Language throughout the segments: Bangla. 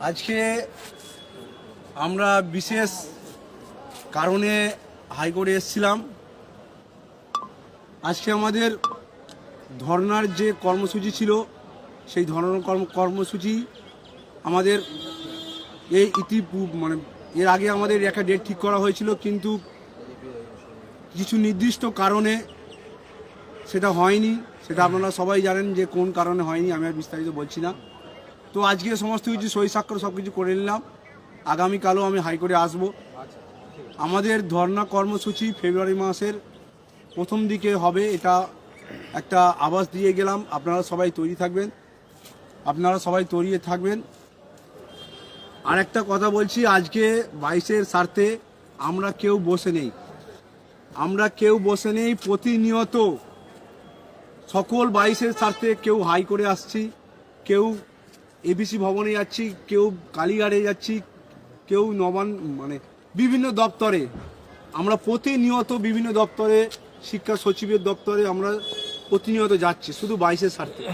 আজকে আমরা বিশেষ কারণে হাইকোর্টে এসেছিলাম। আজকে আমাদের ধর্নার যে কর্মসূচি ছিল, সেই ধর্নার কর্ম, কর্মসূচি আমাদের এই ইতি পূ- মানে এর আগে আমাদের একটা ডেট ঠিক করা হয়েছিল, কিন্তু কিছু নির্দিষ্ট কারণে সেটা হয়নি। সেটা আপনারা সবাই জানেন যে কোন কারণে হয়নি, আমি আর বিস্তারিত বলছি না। তো আজকে সমস্ত কিছু সই স্বাক্ষর সব কিছু করে নিলাম। আগামীকালও আমি হাইকোর্টে আসব। আমাদের ধর্না কর্মসূচি ফেব্রুয়ারি মাসের প্রথম দিকে হবে, এটা একটা আবাস দিয়ে গেলাম। আপনারা সবাই তৈরি থাকবেন। আপনারা সবাই তৈরি থাকবেন। আর একটা কথা বলছি, আজকে বাইশের স্বার্থে আমরা কেউ বসে নেই। আমরা কেউ বসে নেই, প্রতিনিয়ত সকল বাইশের স্বার্থে কেউ হাই করে আসছি, কেউ এবিসি ভবনে যাচ্ছি, কেউ কালীঘাটে যাচ্ছি, কেউ নবান মানে বিভিন্ন দপ্তরে। আমরা প্রতিনিয়ত বিভিন্ন দপ্তরে, শিক্ষা সচিবের দপ্তরে আমরা প্রতিনিয়ত যাচ্ছি, শুধু বাইশের স্বার্থে।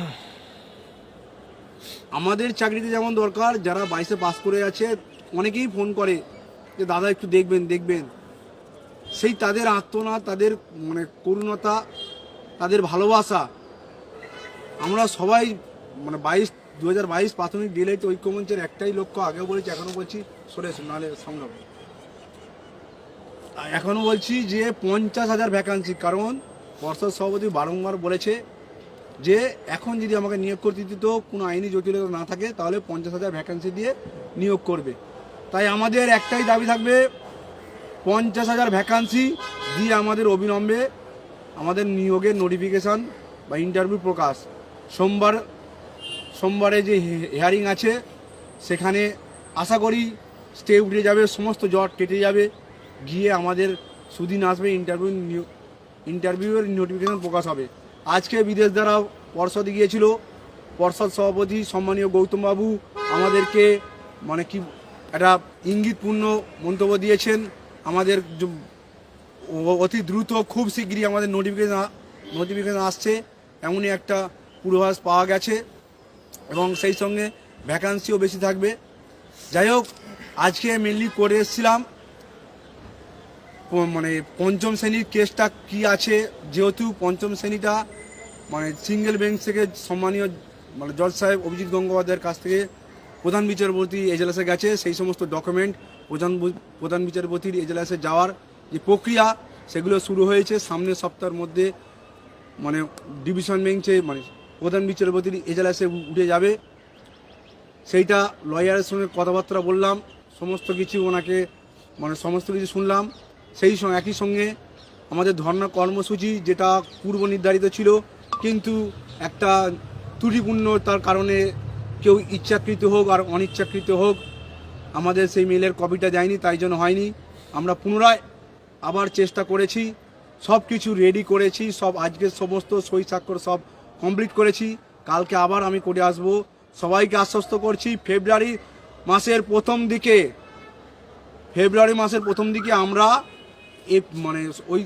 আমাদের চাকরিতে যেমন দরকার, যারা বাইশে পাস করে আছে, অনেকেই ফোন করে যে, দাদা, একটু দেখবেন দেখবেন। সেই তাদের আত্মনাদ তাদের মানে করুণতা, তাদের ভালোবাসা, আমরা সবাই মানে বাইশ দু হাজার বাইশ প্রাথমিক ডিলাইট ঐক্যমঞ্চের একটাই লক্ষ্য, আগেও বলেছি, এখনও বলছি, সরে নাহলে সামনে হবে। এখনও বলছি যে পঞ্চাশ হাজার ভ্যাকান্সি কারণ পর্ষদ সভাপতি বারংবার বলেছে যে এখন যদি আমাকে নিয়োগ করতে দিত কোনো আইনি জটিলতা না থাকে, তাহলে পঞ্চাশ হাজার ভ্যাকান্সি দিয়ে নিয়োগ করবে তাই আমাদের একটাই দাবি থাকবে, পঞ্চাশ হাজার ভ্যাকান্সি দিয়ে আমাদের অবিলম্বে আমাদের নিয়োগের নোটিফিকেশান বা ইন্টারভিউ প্রকাশ সোমবার সোমবারে যে হেয়ারিং আছে, সেখানে আশা করি স্টে উঠে যাবে, সমস্ত জট কেটে যাবে। গিয়ে আমাদের সুদিন আসবে ইন্টারভিউ ইন্টারভিউয়ের নোটিফিকেশান প্রকাশ হবে। আজকে বিদেশ দ্বারা পর্ষদে গিয়েছিল। পর্ষদ সভাপতি সম্মানীয় গৌতমবাবু আমাদেরকে মানে কি, একটা ইঙ্গিতপূর্ণ মন্তব্য দিয়েছেন। আমাদের অতি দ্রুত, খুব শীঘ্রই আমাদের নোটিফিকেশন নোটিফিকেশন আসছে। এমনই একটা পূর্বাভাস পাওয়া গেছে। এবং সেই সঙ্গে ভ্যাকান্সিও বেশি থাকবে। যাই হোক, আজকে মেনলি করে এসেছিলাম মানে পঞ্চম শ্রেণির কেসটা কি আছে? যেহেতু পঞ্চম শ্রেণীটা মানে সিঙ্গেল বেঞ্চ থেকে সম্মানীয় মানে জজ সাহেব অভিজিৎ গঙ্গোপাধ্যায়ের কাছ থেকে প্রধান বিচারপতি এজলাসে গেছে। সেই সমস্ত ডকুমেন্ট প্রধান প্রধান বিচারপতির এজলাসে যাওয়ার যে প্রক্রিয়া, সেগুলো শুরু হয়েছে। সামনের সপ্তাহের মধ্যে মানে ডিভিশন বেঞ্চে মানে প্রধান বিচারপতির এজলাসে উঠে যাবে। সেইটা লয়ারের সঙ্গে কথাবার্তা বললাম, সমস্ত কিছু ওনাকে মানে সমস্ত কিছু শুনলাম। সেই সঙ্গে, একই সঙ্গে আমাদের ধর্ণা কর্মসূচি যেটা পূর্ব নির্ধারিত ছিল, কিন্তু একটা ত্রুটিপূর্ণতার কারণে কেউ ইচ্ছাকৃত হোক আর অনিচ্ছাকৃত হোক, আমাদের সেই মেলের কপিটা যায়নি, তাই জন্য হয়নি। আমরা পুনরায় আবার চেষ্টা করেছি সব কিছু রেডি করেছি, সব আজকের সমস্ত সই স্বাক্ষর সব কমপ্লিট করেছি। কালকে আবার আমি করে আসব। সবাইকে আশ্বস্ত করছি, ফেব্রুয়ারি মাসের প্রথম দিকে, ফেব্রুয়ারি মাসের প্রথম দিকে আমরা এ মানে ওই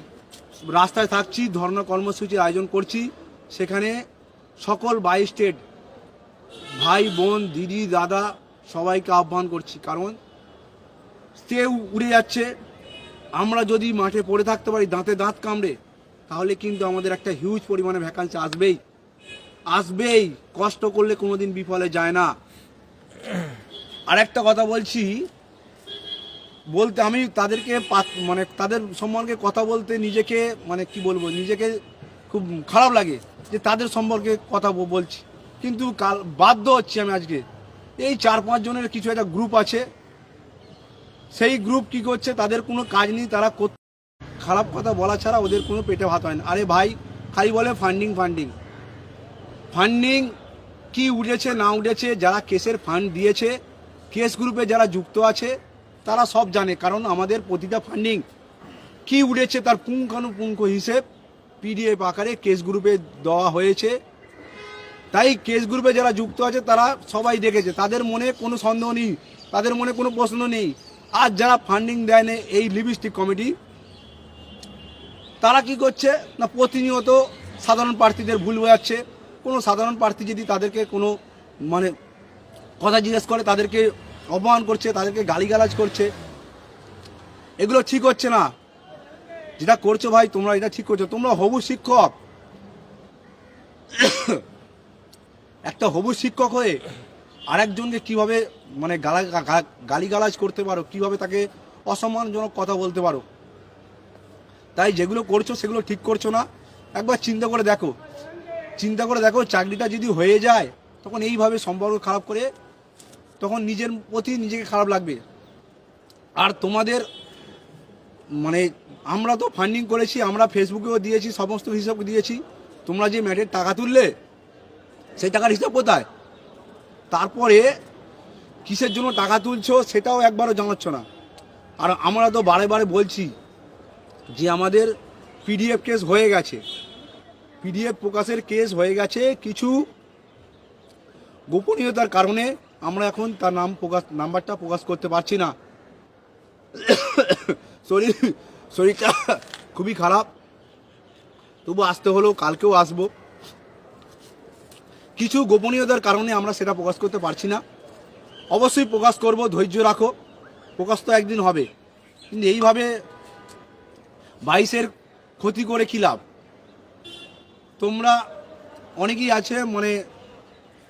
রাস্তায় থাকছি ধর্ণা কর্মসূচির আয়োজন করছি। সেখানে সকল বাই স্টেট, ভাই, বোন, দিদি, দাদা সবাইকে আহ্বান করছি। কারণ স্টে উড়ে যাচ্ছে। আমরা যদি মাঠে পড়ে থাকতে পারি, দাঁতে দাঁত কামড়ে, তাহলে কিন্তু আমাদের একটা হিউজ পরিমাণে ভ্যাকান্সি আসবেই। আসবেই, কষ্ট করলে কোনোদিন বিফলে যায় না। আর একটা কথা বলছি, বলতে আমি তাদেরকে মানে তাদের সম্পর্কে কথা বলতে নিজেকে মানে কি বলব, নিজেকে খুব খারাপ লাগে যে তাদের সম্পর্কে কথা বলছি। কিন্তু কাল বাধ্য হচ্ছি আমি আজকে। এই চার পাঁচ জনের কিছু একটা গ্রুপ আছে। সেই গ্রুপ কি করছে, তাদের কোনো কাজ নেই, তারা খারাপ কথা বলা ছাড়া ওদের কোনো পেটে ভাত হয় না। আরে ভাই, খালি বলে ফান্ডিং ফান্ডিং ফান্ডিং কি উঠেছে, না উঠেছে, যারা কেসের ফান্ড দিয়েছে, কেস গ্রুপে যারা যুক্ত আছে, তারা সব জানে, কারণ আমাদের প্রতিটা ফান্ডিং কি উঠেছে, তার পুঙ্খানুপুঙ্খ হিসেব পিডিএফ আকারে কেস গ্রুপে দেওয়া হয়েছে। তাই কেস গ্রুপে যারা যুক্ত আছে, তারা সবাই দেখেছে, তাদের মনে কোনো সন্দেহ নেই, তাদের মনে কোনো প্রশ্ন নেই। আর যারা ফান্ডিং দেয় না, এই লিপস্টিক কমিটি তারা কি করছে, না প্রতিনিয়ত সাধারণ প্রার্থীদের ভুল বোঝাচ্ছে কোনো সাধারণ প্রার্থী যদি তাদেরকে কোনো মানে কথা জিজ্ঞেস করে, তাদেরকে অপমান করছে, তাদেরকে গালিগালাজ করছে, এগুলো ঠিক হচ্ছে না। যেটা করছ ভাই, তোমরা এটা ঠিক করছ। তোমরা হবু শিক্ষক। একটা হবু শিক্ষক হয়ে আরেকজনকে কীভাবে মানে গালা গালিগালাজ করতে পারো, কীভাবে তাকে অসম্মানজনক কথা বলতে পারো? তাই যেগুলো করছ, সেগুলো ঠিক করছ না। একবার চিন্তা করে দেখো। চিন্তা করে দেখো চাকরিটা যদি হয়ে যায়, তখন এইভাবে সম্পর্ক খারাপ করে তখন নিজের প্রতি নিজেকে খারাপ লাগবে। আর তোমাদের মানে আমরা তো ফান্ডিং করেছি, আমরা ফেসবুকেও দিয়েছি, সমস্ত হিসাব দিয়েছি। তোমরা যে ম্যাটের টাকা তুললে, সেই টাকার হিসাব কোথায়? তারপরে কিসের জন্য টাকা তুলছো সেটাও একবারও জানাচ্ছ না। আর আমরা তো বারে বারে বলছি যে আমাদের পিডিএফ কেস হয়ে গেছে। পিডিএফ প্রকাশের কেস হয়ে গেছে। কিছু গোপনীয়তার কারণে আমরা এখন তার নাম প্রকাশ, নাম্বারটা প্রকাশ করতে পারছি না। শরীর, শরীরটা খুবই খারাপ। তবু আসতে হলেও কালকেও আসব। কিছু গোপনীয়তার কারণে আমরা সেটা প্রকাশ করতে পারছি না। অবশ্যই প্রকাশ করব, ধৈর্য রাখো। প্রকাশ তো একদিন হবে। কিন্তু এইভাবে বাইশের ক্ষতি করে কী লাভ? তোমরা অনেকেই আছে মানে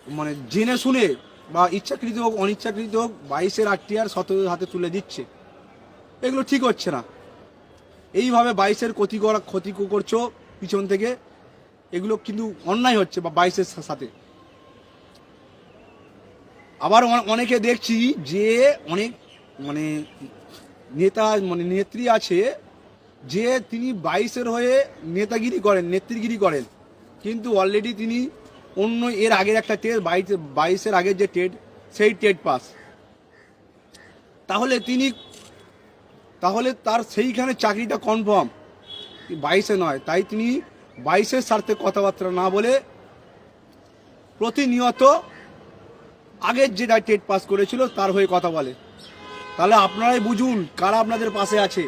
মানে জেনে শুনে বা ইচ্ছাকৃত হোক, অনিচ্ছাকৃত হোক, বাইশের আটটি আর সতেরোর হাতে তুলে দিচ্ছে। এগুলো ঠিক হচ্ছে না। এইভাবে বাইশের ক্ষতি করা, ক্ষতি করছ পিছন থেকে, এগুলো কিন্তু অন্যায় হচ্ছে বা বাইশের সাথে। আবার অনেকে দেখছি যে অনেক মানে নেতা মানে নেত্রী আছে, যে তিনি বাইশের হয়ে নেতাগিরি করেন, নেত্রীগিরি করেন। কিন্তু অলরেডি তিনি অন্য এর আগের একটা টেট বাইশ, বাইশের আগের যে টেট সেই টেট পাস তাহলে তিনি, তাহলে তার সেইখানে চাকরিটা কনফার্ম বাইশে নয়, তাই তিনি বাইশের স্বার্থে কথাবার্তা না বলে প্রতিনিয়ত আগের যেটা টেট পাস করেছিল তার হয়ে কথা বলে। তাহলে আপনারাই বুঝুন কারা আপনাদের পাশে আছে।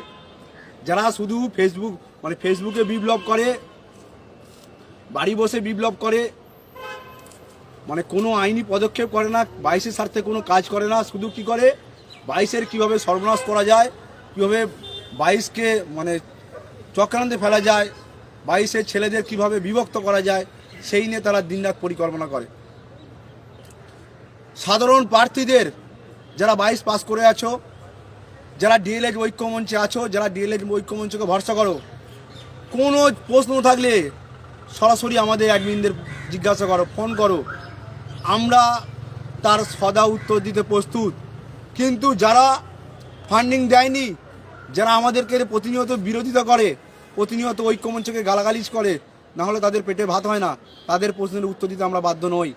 যারা শুধু ফেসবুক মানে ফেসবুকে বিপ্লব করে বাড়ি বসে বিপ্লব করে। মানে কোনো আইনি পদক্ষেপ করে না, বাইশের স্বার্থে কোনো কাজ করে না, শুধু কি করে? বাইশের কীভাবে সর্বনাশ করা যায়, কীভাবে বাইশকে মানে চক্রান্তে ফেলা যায়, বাইশের ছেলেদের কীভাবে বিভক্ত করা যায়, সেই নিয়ে তারা দিনরাত পরিকল্পনা করে। সাধারণ প্রার্থীদের, যারা বাইশ পাস করে আছো, যারা ডিএলএড ঐক্যমঞ্চে আছো, যারা ডিএলএড ঐক্যমঞ্চকে ভরসা করো, কোনো প্রশ্ন থাকলে সরাসরি আমাদের অ্যাডমিনদের জিজ্ঞাসা করো ফোন করো। আমরা তার সদা উত্তর দিতে প্রস্তুত। কিন্তু যারা ফান্ডিং দেয়নি, যারা আমাদেরকে প্রতিনিয়ত বিরোধিতা করে, প্রতিনিয়ত ঐক্যমঞ্চকে গালাগালিজ করে না হলে তাদের পেটে ভাত হয় না। তাদের প্রশ্নের উত্তর দিতে আমরা বাধ্য নই।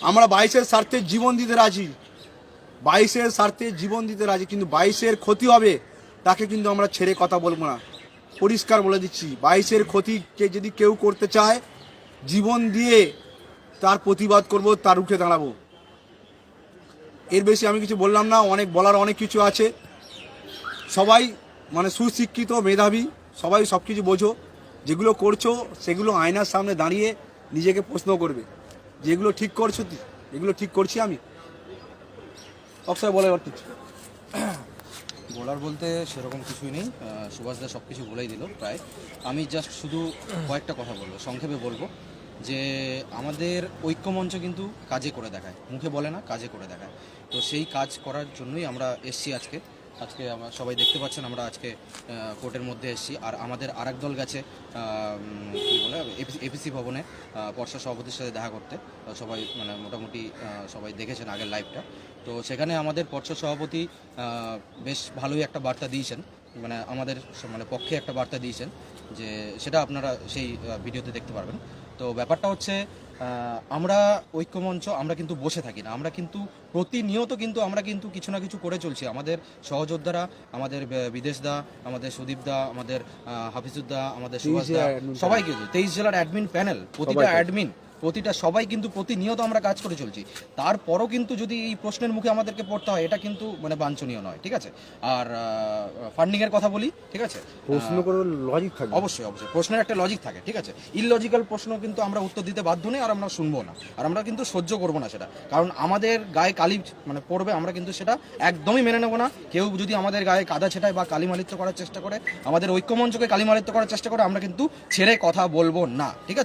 আমরা বাইশের স্বার্থে জীবন দিতে রাজি। বাইশের স্বার্থে জীবন দিতে রাজি, কিন্তু বাইশের ক্ষতি হবে, তাকে কিন্তু আমরা ছেড়ে কথা বলব না। পরিষ্কার বলে দিচ্ছি, বাইশের ক্ষতিকে যদি কেউ করতে চায়, জীবন দিয়ে তার প্রতিবাদ করব, তার উঠে দাঁড়াবো। এর বেশি আমি কিছু বললাম না, অনেক বলার অনেক কিছু আছে। সবাই মানে সুশিক্ষিত, মেধাবী, সবাই সব কিছু বোঝো। যেগুলো করছ, সেগুলো আয়নার সামনে দাঁড়িয়ে নিজেকে প্রশ্ন করবে। যেগুলো ঠিক করছ এগুলো ঠিক করছি আমি। অক্ষয়, বলে বলার বলতে সেরকম কিছুই নেই সুভাষ দা সব কিছু বলেই দিল প্রায়। আমি জাস্ট শুধু কয়েকটা কথা বলব, সংক্ষেপে বলব যে আমাদের ঐক্যমঞ্চ কিন্তু কাজে করে দেখায়, মুখে বলে না, কাজে করে দেখায়। তো সেই কাজ করার জন্যই আমরা এসছি আজকে। আজকে আমরা সবাই দেখতে পাচ্ছেন, আমরা আজকে কোর্টের মধ্যে এসেছি। আর আমাদের আরেক দল গেছে কী বলে এপিসি ভবনে পর্ষদ সভাপতির সাথে দেখা করতে। সবাই মানে মোটামুটি সবাই দেখেছেন আগের লাইভটা। তো সেখানে আমাদের পর্ষদ সভাপতি বেশ ভালোই একটা বার্তা দিয়েছেন। মানে আমাদের মানে পক্ষে একটা বার্তা দিয়েছেন যে, সেটা আপনারা সেই ভিডিওতে দেখতে পারবেন। তো ব্যাপারটা হচ্ছে আমরা ঐক্যমঞ্চ আমরা কিন্তু বসে থাকি না। আমরা কিন্তু প্রতিনিয়ত কিন্তু আমরা কিন্তু কিছু না কিছু করে চলছি। আমাদের সহযোদ্ধারা আমাদের বিদেশ বিদেশদা আমাদের সুদীপ দা আমাদের হাফিজুদ্দা আমাদের সুভাষদা সবাই কিন্তু তেইশ জেলার অ্যাডমিন প্যানেল প্রতিটা অ্যাডমিন প্রতিটা সবাই কিন্তু প্রতিনিয়ত আমরা কাজ করে চলছি। তারপরও কিন্তু যদি এই প্রশ্নের মুখে আমাদেরকে পড়তে হয় এটা কিন্তু মানে বাঞ্ছনীয় নয় ঠিক আছে? আর ফান্ডিং এর কথা বলি ঠিক আছে? প্রশ্ন করে লজিক থাকবে। অবশ্যই অবশ্যই। প্রশ্নের একটা লজিক থাকে ঠিক আছে? ইললজিক্যাল প্রশ্ন কিন্তু আমরা উত্তর দিতে বাধ্য নেই আর আমরা শুনব না। আর আমরা কিন্তু সহ্য করব না সেটা। কারণ আমাদের গায়ে কালি মানে পড়বে আমরা কিন্তু সেটা একদমই মেনে নেব না। কেউ যদি আমাদের গায়ে কাদা ছেটায় বা কালিমালিত্য করার চেষ্টা করে আমাদের ঐক্যমঞ্চকে কালিমালিত্য করার চেষ্টা করে আমরা কিন্তু ছেড়ে কথা বলব না ঠিক আছে?